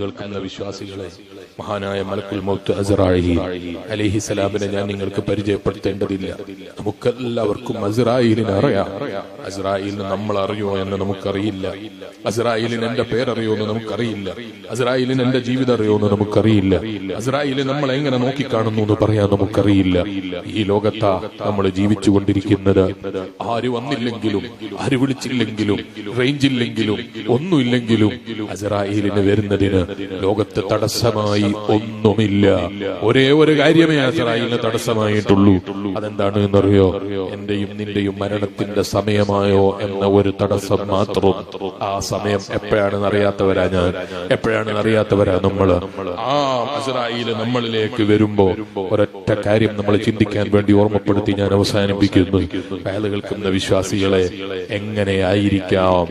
കേൾക്കുന്ന വിശ്വാസികളെ മഹാനായ മലക്കുൽ മൗത്ത് അസറായി അലഹി സലാമിനെ ഞാൻ നിങ്ങൾക്ക് പരിചയപ്പെടുത്തേണ്ടതില്ല. നമുക്കെല്ലാവർക്കും അസറായിലിനെ അറിയാം. അസറായിലിന് നമ്മൾ അറിയോ എന്ന് നമുക്കറിയില്ല. അസറായിലിന് എന്റെ പേരറിയോ എന്ന് നമുക്കറിയില്ല. അസറായിലിന് എന്റെ ജീവിതം അറിയോ എന്ന് നമുക്കറിയില്ല. അസറായിലെ നമ്മൾ എങ്ങനെ നോക്കിക്കാണുന്നു എന്ന് പറയാൻ നമുക്കറിയില്ല. ഈ ലോകത്താ നമ്മൾ ജീവിച്ചു കൊണ്ടിരിക്കുന്നത് ആര് വന്നില്ലെങ്കിലും ആര് വിളിച്ചില്ലെങ്കിലും റേഞ്ചില്ലെങ്കിലും ഒന്നുമില്ലെങ്കിലും അസറായിലിന് വരുന്നതിന് ലോകത്ത് തടസ്സമായി ഒന്നുമില്ല. ഒരേ ഒരു കാര്യമേ അസറായിലിന് തടസ്സമായിട്ടുള്ളൂ. അതെന്താണ് എന്നറിയോ? എന്റെയും നിന്റെയും മരണത്തിന്റെ സമയമായോ എന്ന ഒരു തടസ്സം മാത്രം. ആ സമയം എപ്പോഴാണെന്ന് അറിയാത്തവരാ ഞാൻ. എപ്പോഴാണെന്ന് അറിയാത്തവരാ നമ്മൾ? ആ അസറായിൽ നമ്മളിലേക്ക് വരുമ്പോ ഒരൊറ്റ കാര്യം നമ്മൾ ചിന്തിക്കാൻ വേണ്ടി ഓർമ്മപ്പെടുത്തി ഞാൻ അവസാനിപ്പിക്കുന്നു. അയാൾ കേൾക്കുന്ന വിശ്വാസികളെ എങ്ങനെയായിരിക്കാം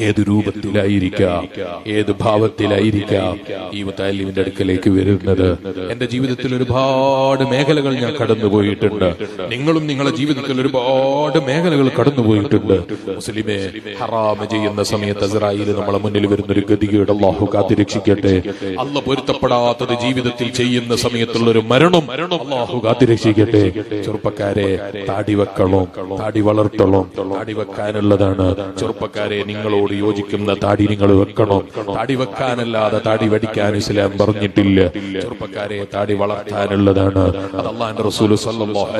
ഏത് രൂപത്തിലായിരിക്കാം? ഏത് ഭാവത്തിലായിരിക്കാം ഈ മുത്താലിമിന്റെ അടുക്കലേക്ക് വരുന്നത്? എന്റെ ജീവിതത്തിൽ ഒരുപാട് മേഖലകൾ ഞാൻ കടന്നുപോയിട്ടുണ്ട്. നിങ്ങളും നിങ്ങളുടെ ജീവിതത്തിൽ ഒരുപാട് മേഖലകൾ കടന്നുപോയിട്ടുണ്ട്. മുസ്ലിമേ ഹറാമ ചെയ്യുന്ന സമയത്ത് അസറായിൽ നമ്മളെ മുന്നിൽ വരുന്ന ഒരു ഗതികേട് അള്ളാഹു കാത്തിരക്ഷിക്കട്ടെ. അല്ല പൊരുത്തപ്പെടാത്തത് ജീവിതത്തിൽ ചെയ്യുന്ന സമയത്തുള്ള ഒരു മരണം അള്ളാഹു കാത്തിരക്ഷിക്കട്ടെ. ചെറുപ്പക്കാരെ താടി വെക്കണം താടി വളർത്തണം? താടി വെക്കാനുള്ളതാണ് ചെറുപ്പക്കാരെ നിങ്ങളോട് യോജിക്കുന്ന താടി നിങ്ങൾ വെക്കണം? താടി വെക്കാനല്ലാതെ താടി വടിക്കാൻ ഇസ്ലാം പറഞ്ഞിട്ടില്ല. ചെറുപ്പക്കാരെ താടി വളർത്താനുള്ളതാണ്. അത്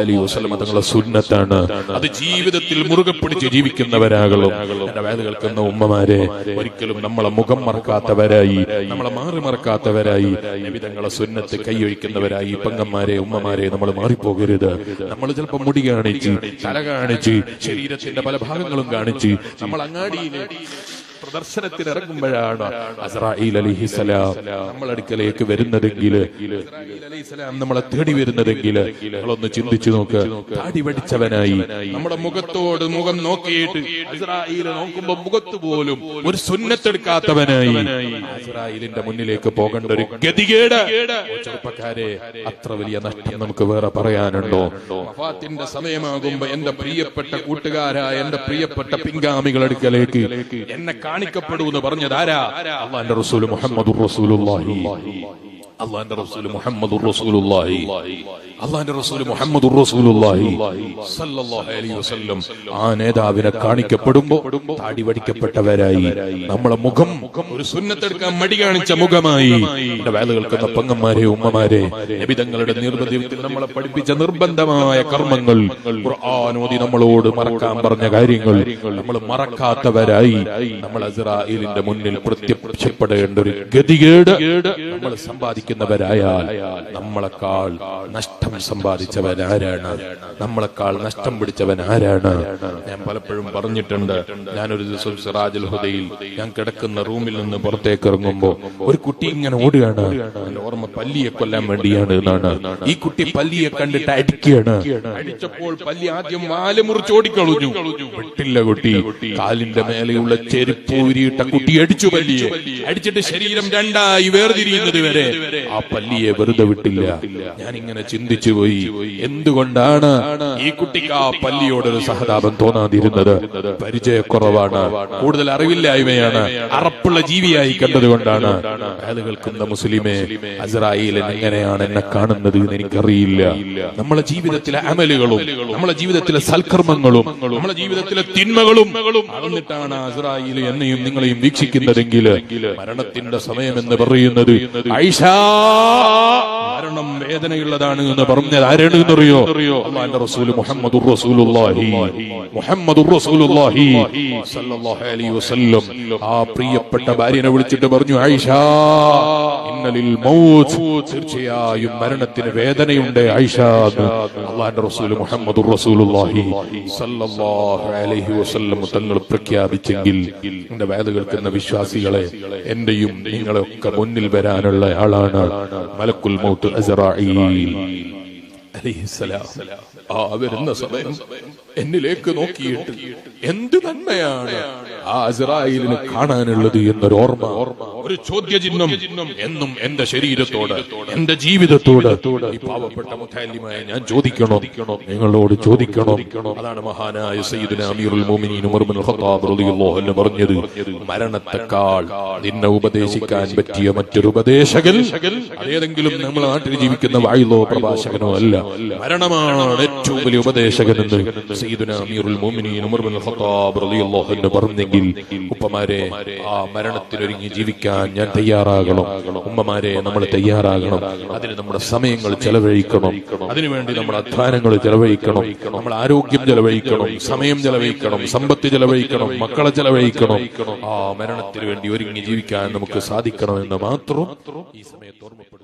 അലൈഹി വസല്ലം തങ്ങളുടെ സുന്നത്താണ്. അത് ജീവിതത്തിൽ മുറുകെ പിടിച്ച് ജീവിക്കുന്നവരാകണം. എന്റെ കേൾക്കുന്ന ഉമ്മമാരെ ഒരിക്കലും നമ്മളെ മുഖം മറക്കാത്തവരായി നമ്മളെ മാറി മറക്കാത്തവരായി നബി തങ്ങളെ സുന്നത്ത് കൈയൊഴിക്കുന്നവരായി പെങ്ങന്മാരെ ഉമ്മമാരെ നമ്മൾ മാറിപ്പോകരുത്. നമ്മൾ ചിലപ്പോൾ മുടി കാണിച്ച് തല കാണിച്ച് ശരീരത്തിന്റെ പല ഭാഗങ്ങളും കാണിച്ച് നമ്മൾ അങ്ങാടിയിലെ Thank you. പ്രദർശനത്തിന് ഇറങ്ങുമ്പോഴാണ് അസറായിൽ അലിഹിസലാം നമ്മളടുക്കലേക്ക് വരുന്നതെങ്കിൽ നമ്മളെ തേടി വരുന്നതെങ്കിൽ നമ്മളൊന്ന് ചിന്തിച്ചു നോക്ക് താടി പഠിച്ചവനായി നമ്മുടെ മുഖത്തോട് മുഖം നോക്കിയിട്ട് നോക്കുമ്പോ മുഖത്ത് പോലും ഒരു സുന്നത്തെടുക്കാത്തവനായി ഇസ്രായേലിന്റെ മുന്നിലേക്ക് പോകേണ്ട ഒരു ഗതികേട്. ചെറുപ്പക്കാരെ അത്ര വലിയ നഷ്ടം നമുക്ക് വേറെ പറയാനുണ്ടോ? വഫാത്തിന്റെ സമയമാകുമ്പോ എന്റെ പ്രിയപ്പെട്ട കൂട്ടുകാരായ എന്റെ പ്രിയപ്പെട്ട പിൻഗാമികൾ അടുക്കലേക്ക് എന്നെ കാണിക്കപ്പെടൂ എന്ന് പറഞ്ഞത് അള്ളാന്റെ റസൂൽ മുഹമ്മദ് റസൂലുള്ളാഹി. അള്ളാന്റെ റസൂൽ മുഹമ്മദ് റസൂലുള്ളാഹി. അള്ളാന്റെ റസൂൽ മുഹമ്മദ് റസൂലുള്ളാഹി. സല്ലല്ലാഹു അലൈഹി വസല്ലം. ആ നേതാവിനെ കാണിക്കപ്പെടുമ്പോൾ താടി വടിക്കപ്പെട്ടവരായി. നമ്മളെ മുഖം ഒരു സുന്നത്തെടുക്കാൻ മടി കാണിച്ച മുഖമായി. നമ്മുടെ വേല കേൾക്കുന്ന പെങ്ങന്മാരെ ഉമ്മമാരെ നബിതങ്ങളുടെ നിർബന്ധത്തിൽ നമ്മളെ പഠിപ്പിച്ച നിർബന്ധമായ കർമ്മങ്ങൾ ഖുർആാനോദി നമ്മളോട് മറക്കാൻ പറഞ്ഞ കാര്യങ്ങൾ നമ്മൾ മറക്കാത്തവരായി. നമ്മൾ അസ്രായേലിന്റെ മുന്നിൽ പ്രത്യക്ഷപ്പെടേണ്ട ഒരു ഗതികേട് നമ്മൾ സമ്പാദിക്കുന്നവരായാൽ നമ്മളെക്കാൾ നഷ്ടം സമ്പാദിച്ചവൻ ആരാണ്? നമ്മളെക്കാൾ നഷ്ടം പിടിച്ചവൻ ആരാണ്? ഞാൻ പലപ്പോഴും പറഞ്ഞിട്ടുണ്ട് ഞാനൊരു ദിവസം സിറാജുൽ ഹുദയിൽ ഞാൻ കിടക്കുന്ന റൂമിൽ നിന്ന് പുറത്തേക്ക് ഇറങ്ങുമ്പോ ഒരു കുട്ടി ഇങ്ങനെ ഓടുകയാണ്. ഓർമ്മ പല്ലിയെ കൊല്ലാൻ വേണ്ടിയാണ് എന്നാണ്. ഈ കുട്ടി പല്ലിയെ കണ്ടിട്ട് അടിക്കുകയാണ്. അടിച്ചപ്പോൾ പല്ലി ആദ്യം വാൽ മുറിച്ച് ഓടിക്കളഞ്ഞു. വിട്ടില്ല കുട്ടി. കാലിന്റെ മേലെയുള്ള ചെരുപ്പ് ഊരിയിട്ട കുട്ടി അടിച്ചു പല്ലിയെ. അടിച്ചിട്ട് ശരീരം രണ്ടായി വേർതിരിയുന്നത് വരെ ആ പല്ലിയെ വെറുതെ വിട്ടില്ല. ഞാൻ ഇങ്ങനെ ചിന്തിച്ചു പോയി. എന്തുകൊണ്ടാണ് ഈ കുട്ടിക്ക് ആ പല്ലിയോടൊരു സഹതാപം തോന്നാതിരുന്നത്? പരിചയക്കുറവാണ്. കൂടുതൽ അറിവില്ലായ്മയാണ്. അറപ്പുള്ള ജീവിയായി കണ്ടതുകൊണ്ടാണ്. അയാൾ കേൾക്കുന്ന മുസ്ലിമെ? അസറായിലെ എങ്ങനെയാണ് എന്നെ കാണുന്നത് എന്ന് എനിക്കറിയില്ല. നമ്മളെ ജീവിതത്തിലെ അമലുകളും നമ്മളെ ജീവിതത്തിലെ സൽക്കർമ്മങ്ങളും നമ്മളെ ജീവിതത്തിലെ തിന്മകളും അളന്നിട്ടാണ് അസറായിൽ എന്നെയും നിങ്ങളെയും വീക്ഷിക്കുന്നതെങ്കിൽ മരണത്തിന്റെ സമയം എന്ന് പറയുന്നത് ഐഷ വേദനയുള്ളതാണ് എന്ന് പറഞ്ഞത് ആരാണ് എന്നറിയോ റസൂൽ റസൂലുള്ളാഹി. റസൂലുള്ളാഹി അലൈഹി വസല്ലം. ആ പ്രിയപ്പെട്ട ഭാര്യനെ വിളിച്ചിട്ട് പറഞ്ഞു ആയിഷ ഇന്നലിൽ മൗത്ത് തീർച്ചയായും മരണത്തിന് വേദനയുണ്ട് ആയിഷ അള്ളാന്റെ റസൂൽ മുഹമ്മദ് റസൂലുള്ളാഹി സല്ലല്ലാഹു അലൈഹി വസല്ലം തങ്ങൾ പ്രഖ്യാപിച്ചെങ്കിൽ എന്റെ വേദ കേൾക്കുന്ന വിശ്വാസികളെ എന്റെയും നിങ്ങളൊക്കെ മുന്നിൽ വരാനുള്ള ആളാണ് മലക്കുൽ മൗത്ത് അലൈഹിസ്സലാം ആ വരുന്ന സമയം എന്നിലേക്ക് നോക്കിയിട്ട് എന്ത് നന്മയാണ് ആ അസ്രായേലിന് കാണാനുള്ളത് എന്നൊരു ഓർമ്മ ഒരു ചോദ്യചിഹ്നം എന്നും എന്റെ ശരീരത്തോട് എന്റെ ജീവിതത്തോട് ഈ പാവപ്പെട്ട മുഖാലിമായ ഞാൻ ചോദിക്കണോ? നിങ്ങളോട് ചോദിക്കണോ? അതാണ് മഹാനായ സയ്യിദിന അമീറുൽ മുഅ്മിനീൻ ഉമർ ഇബ്നുൽ ഖത്താബ് റളിയല്ലാഹു അൻഹു പറഞ്ഞത് മരണത്തെക്കാൾ നിന്നെ ഉപദേശിക്കാൻ പറ്റിയ മറ്റൊരു ഉപദേശകൻ അതേതെങ്കിലും നമ്മളെ നാട്ടിൽ ജീവിക്കുന്ന വായിലോ പ്രഭാഷകനോ അല്ല. മരണമാണ് ഏറ്റവും വലിയ ഉപദേശകൻ അമീറുൽ മുഅ്മിനീൻ ഉമർ ഇബ്നുൽ ഖത്താബ് റളിയല്ലാഹു അൻഹു പറഞ്ഞെങ്കിൽ ഉപ്പമാരെ ആ മരണത്തിനൊരുങ്ങി ജീവിക്കാൻ ഞാൻ തയ്യാറാകണം. ഉമ്മമാരെ നമ്മൾ തയ്യാറാകണം. അതിന് നമ്മുടെ സമയങ്ങൾ ചെലവഴിക്കണം. അതിനുവേണ്ടി നമ്മൾ അധ്വാനങ്ങൾ ചെലവഴിക്കണം. നമ്മൾ ആരോഗ്യം ചെലവഴിക്കണം. സമയം ചെലവഴിക്കണം. സമ്പത്ത് ചെലവഴിക്കണം. മക്കളെ ചെലവഴിക്കണം. ആ മരണത്തിന് വേണ്ടി ഒരുങ്ങി ജീവിക്കാൻ നമുക്ക് സാധിക്കണമെന്ന് മാത്രം ഈ സമയത്ത്